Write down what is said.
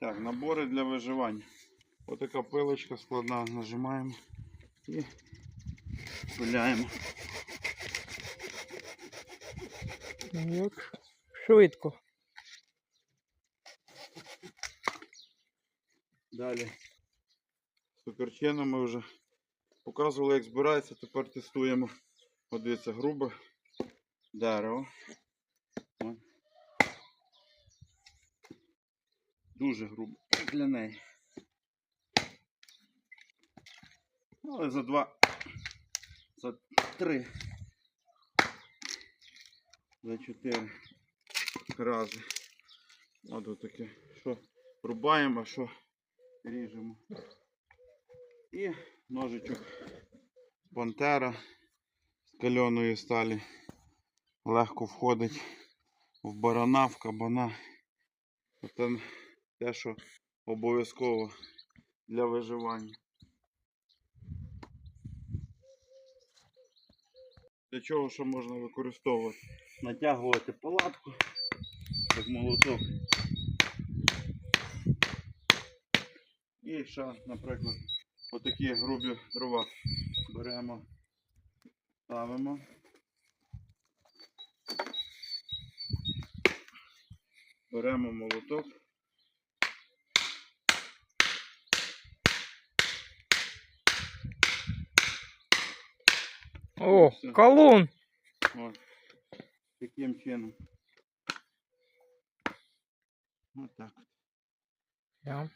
Так, набори для виживання. Ось така пилочка складна, нажимаємо і пиляємо. Як швидко. Далі. Сукерчину ми вже показували, як збирається, тепер тестуємо. От дивіться, грубе дерево. О. Дуже грубе для неї. Ну, Але за два, за три, за чотири рази. От таке. Що рубаємо, що ріжемо. І ножичок пантера з кальоної сталі легко входить в барана, в кабана. Це те, що обов'язково для виживання. Для чого що можна використовувати? Натягувати палатку, як молоток. І ще, наприклад, отакі грубі дрова беремо, ставимо. Беремо молоток. О, Все. колун. От. Таким чином. Отак. Я.